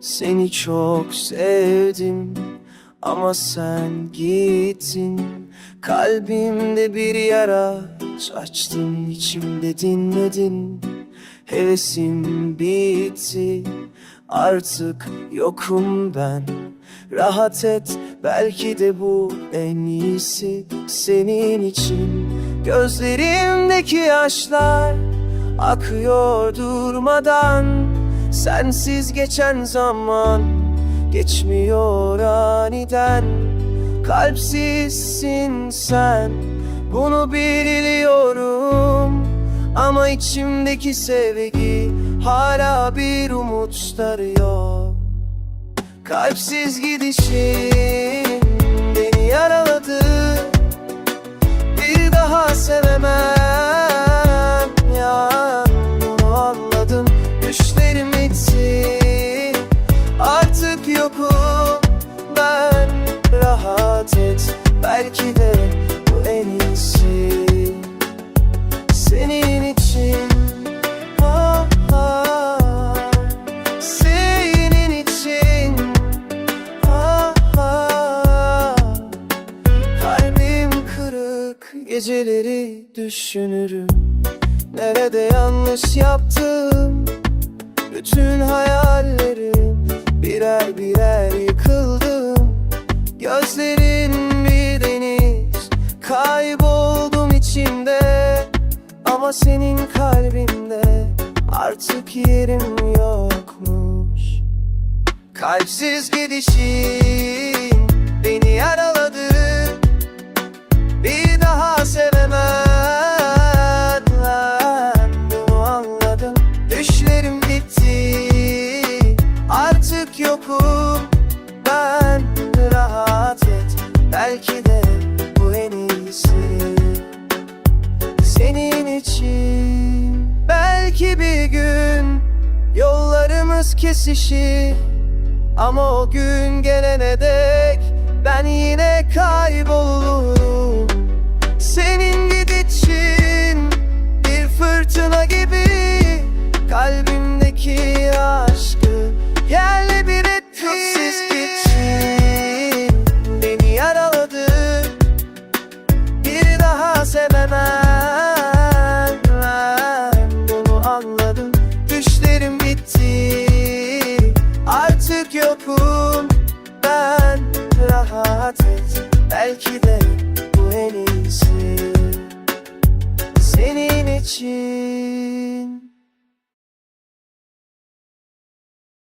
Seni çok sevdim ama sen gittin. Kalbimde bir yara açtın içimde dinledin. Hevesim bitti artık yokum ben. Rahat et belki de bu en iyisi senin için. Gözlerimdeki yaşlar akıyor durmadan Sensiz geçen zaman geçmiyor aniden. Kalpsizsin sen bunu biliyorum. Ama içimdeki sevgi hala bir umut sarıyor. Kalpsiz gidişin geceleri düşünürüm. Nerede yanlış yaptım? Bütün hayallerim birer birer yıkıldım. Gözlerin bir deniz Kayboldum içinde Ama senin kalbinde Artık yerim yokmuş. Kalpsiz gidişin Artık yokum. Ben rahat et. Belki de bu en iyisi. Senin için Belki bir gün Yollarımız kesişir. Ama o gün gelene dek Ben yine kaybolurum bitti. Artık yokum. Ben rahat et. Belki de bu en iyisi. Senin için